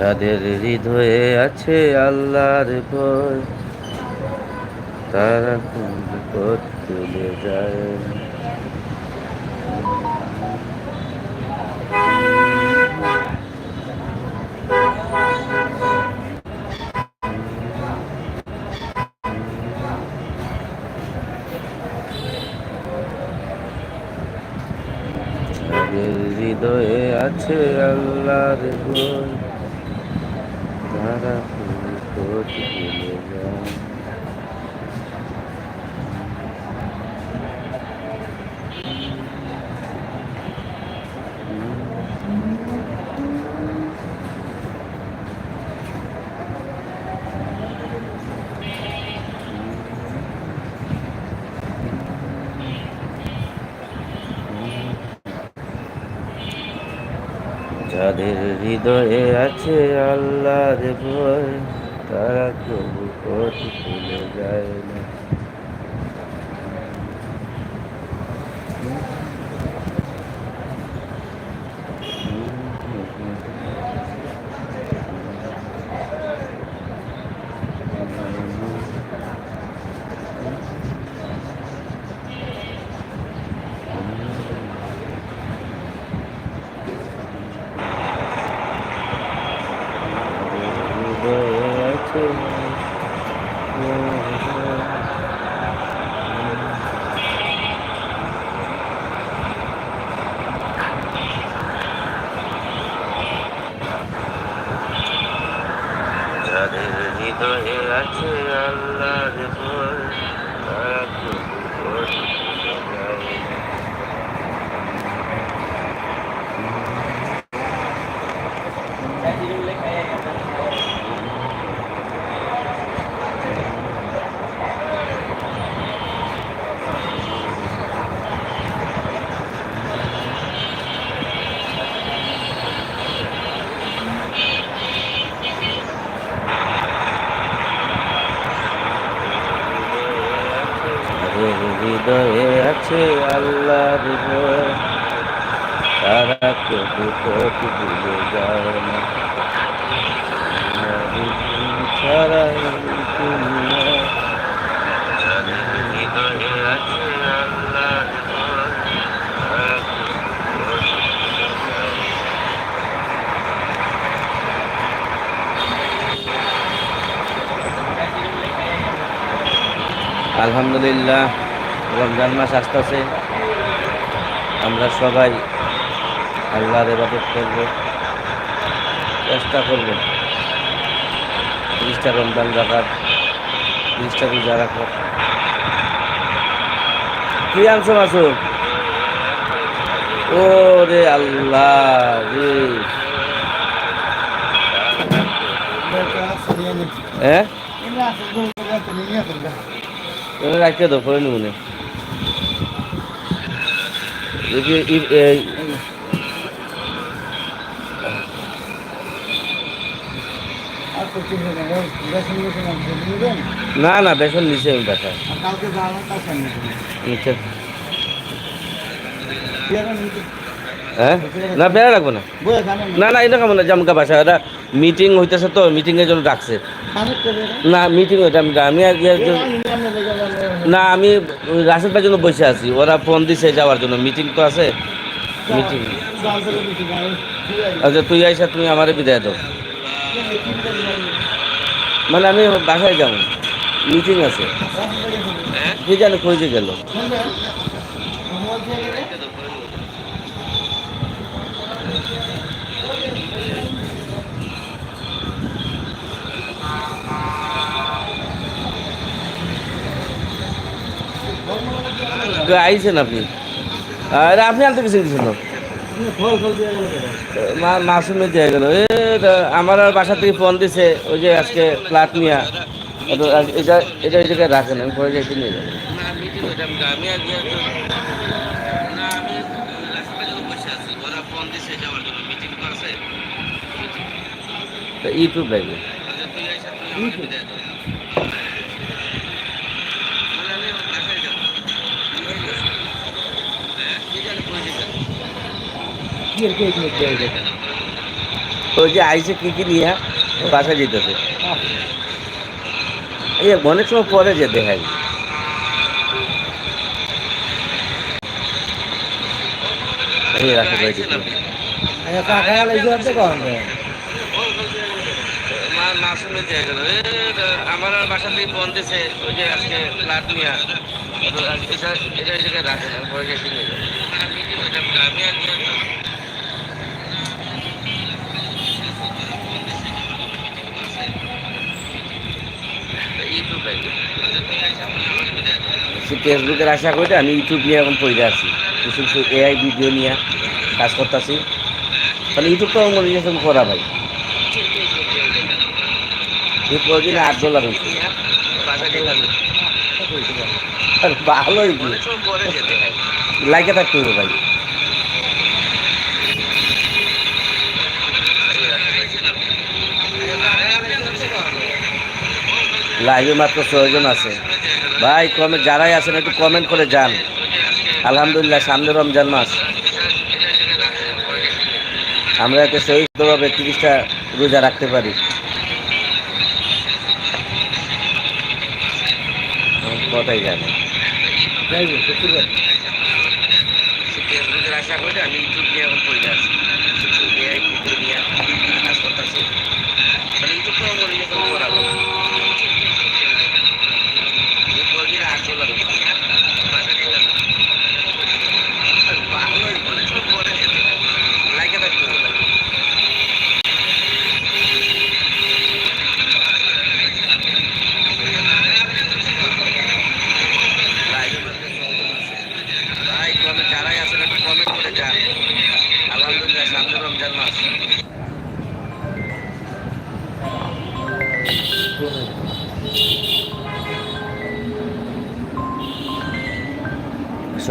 যাদের হৃদয়ে আছে আল্লাহর ভয় তারা কোন বিপদ তুলে যায়। হৃদয়ে আছে আল্লাহর ভয় তারা কোন যাদের হৃদয়ে আছে আল্লাহ তারা তবু পথ ভুলে যায় না হৃদয়ে আছে যাদের হৃদয়ে আছে আল্লাহর ভয় তারা প্রভু পথ ভুলে যায় না। যাদের হৃদয়ে আছে আল্লাহর ভয়। তারা কেউ পথ ভুলে যায় না। ছাড়া দুনিয়া যাদের হৃদয়ে আছে আল্লাহর ভয় তারা প্রভু পথ ভুলে যায় না। আলহামদুলিল্লাহ রমজান মাস আসতেছে। আমরা সবাই আল্লাহর ইবাদত করব চেষ্টা করব। তিরিশটা রমজান রাখার তিরিশটা রোজা রাখার কি আনছো মাসুদ? ও রে আল্লাহ রে। হ্যাঁ? এবার রাখতে দাও করে নেব না। না না, বেসন নিচে আমি নিচে। হ্যাঁ? না, বেড়া রাখব না। না না, এটা কেমন জামকা বাসা এটা মিটিং হইতেছে তো মিটিংয়ের জন্য ডাকছে। না মিটিং হইতে আমি আমি না আমি রাশেদ ভাইয়ের জন্য বসে আছি। ওরা ফোন দিছে যাওয়ার জন্য। মিটিং তো আছে। মিটিং আচ্ছা তুই আইসা তুমি আমারে বিদায় দাও। মানে আমি বাসায় যাব। মিটিং আছে। কি জানি কই যে গেল। আইছেন আপনি? আপনি আনতে গেছেন কিছু না মাসুমে দিয়ে গেল। আমার বাসা থেকে ফোন দিছে, ওই যে আজকে ফ্লাট নিয়া। এটা এটা জায়গায় রাখেন, আমি পরে যাইতে নিয়ে যাব ইউটিউব লাগবে। ওই যে আইসে কি কি নিয়ে বাসা যেতেছে। এই অনেক সময় পরে যে দেখাই এই রাখো ভাই দেখি। আমার আর বাসা থেকে ফোন দিছে। ওই যে আজকে ফ্ল্যাট নিয়ে। এটা এটা জায়গায় পরে গেছে আমি ফেসবুকের আশা করে আমি ইউটিউব নিয়ে এখন পড়ে আছি। কিছু কিছু এআই ভিডিও নিয়ে কাজ করতেছি। তাহলে ইউটিউবটাও মনে গেছে করা ভাই। এই আট ডলার হয়েছে ভালোই লাইকে থাকতে হবে ভাই। লাইভে মাত্র ছয়জন আছে। ভাই, কমে যারাই আছেন, একটু কমেন্ট করে যান। আলহামদুলিল্লাহ, সামনে রমজান মাস। আমরা এতে সহিষ্ণুভাবে তিরিশটা রোজা রাখতে পারি। কথাই জানি?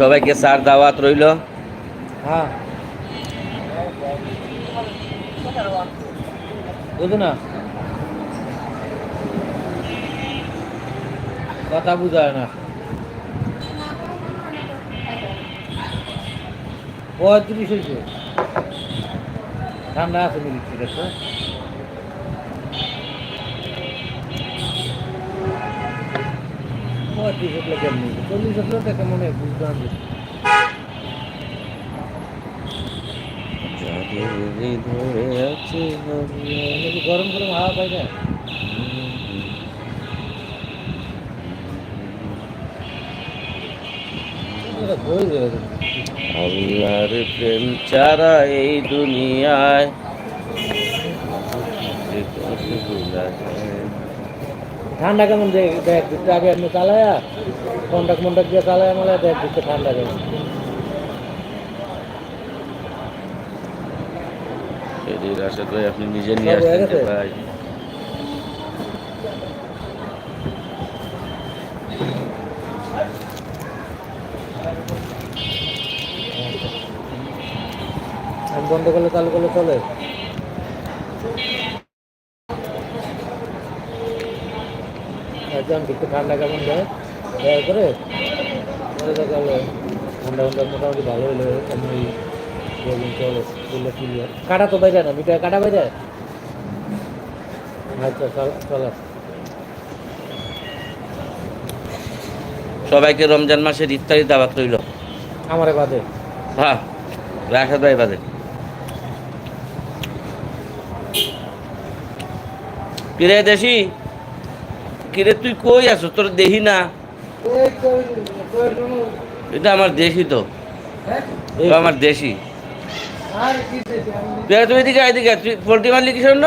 সবাইকে স্যার দাওয়াত রইল। হ্যাঁ। বুঝো না? কথা বুঝায় না। পঁয়ত্রিশ হয়েছে। ঠান্ডা আছে মিলিটারি দেখো পঁয়ত্রিশ হলে কেমন চল্লিশ হলে তো কেমন হয় বুঝলাম ধরে আছে গরম গরম হাওয়া পাই না? আল্লাহর প্রেম চারা এই দুনিয়ায়। ঠান্ডা কেমন দেখ দিকটা আগে এমনি চালায়া কন্টাক মন্টাক দিয়ে চালায় মালায় দেখ দিকটা ঠান্ডা কেমন। আপনি নিজে নিয়ে? ভাই। বন্ধ করলে চালু করলে চলে? একদম দিকটা ঠান্ডা কেমন দেয় দয়া করে। পরে দেখা গেলো ঠান্ডা ঠান্ডা মোটামুটি ভালো হলো চলে ক্লিয়ার কাটা তো বেজায় না মিটার কাটা বেজায় আচ্ছা চল সবাইকে রমজান মাসের ইফতারি দাওয়াত রইল। আমারে বাদে। হ্যাঁ রাশাদ ভাই বাদে। কিরে দেশি? কিরে তুই কই আছো? তোর দেখি না? এটা আমার দেশি তো। এটা আমার দেশি। তুই এদিকে এদিকে। তুই পোল্ট্রি মারলি কিসের জন্য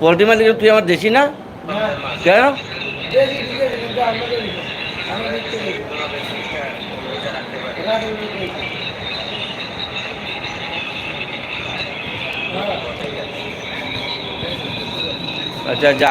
পোল্ট্রি মারলি তুই আমার দেশি না? কেন? আচ্ছা যা।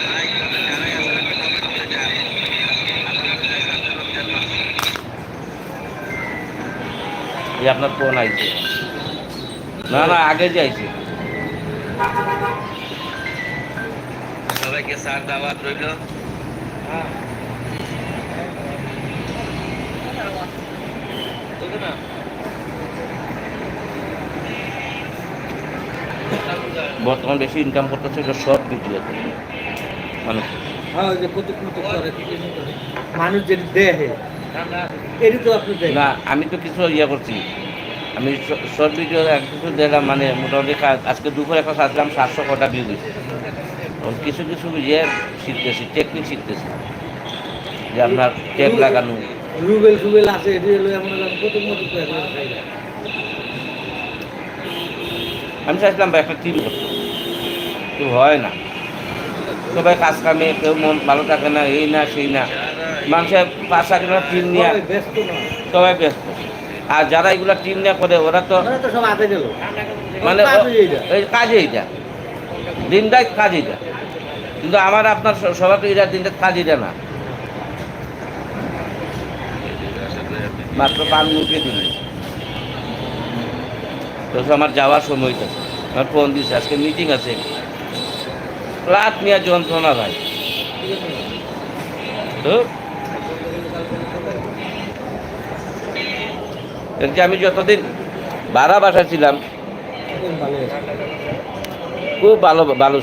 এই আপনার ফোন আইছে না না আগে যে আইছে। সবাইকে সার দাওয়াত রইল। বর্তমান বেশি ইনকাম করতেছে এটা শর্ট ভিডিওতে মানুষ। হ্যাঁ যে মানুষ যেটি দেখে তো না আমি তো কিছু ইয়ে করছি। আমি শর্ট ভিডিও কিছু দেখলাম মানে মোটামুটি আজকে দুপুরে এখন সাজলাম সাতশো কটা ভিউ দিচ্ছে কিছু কিছু ইয়ে শিখতেছি টেকনিক শিখতেছি। যে আপনার টেপ লাগানো। রুবেল টুবেল আছে। আমি চাইছিলাম একটা টিম কিন্তু হয় না। সবাই কাজ কামে কেউ মন ভালো থাকে না এই না সেই না। মানুষের পাঁচ সাত টিম নিয়ে সবাই ব্যস্ত আর যারা এগুলা টিম নিয়ে করে ওরা তো মানে কাজ ও- হয়ে যায়। কাজে এইটা কিন্তু আমার আপনার স- সবার তো এটা দিনটা কাজ এটা না। মাত্র পান মুখে দিল তো আমার যাওয়ার সময়টা আমার ফোন দিচ্ছে আজকে মিটিং আছে। রাত নিয়ে যন্ত্রণা ভাই। তো যে আমি যতদিন বারা বাসা ছিলাম খুব ভালো ভালো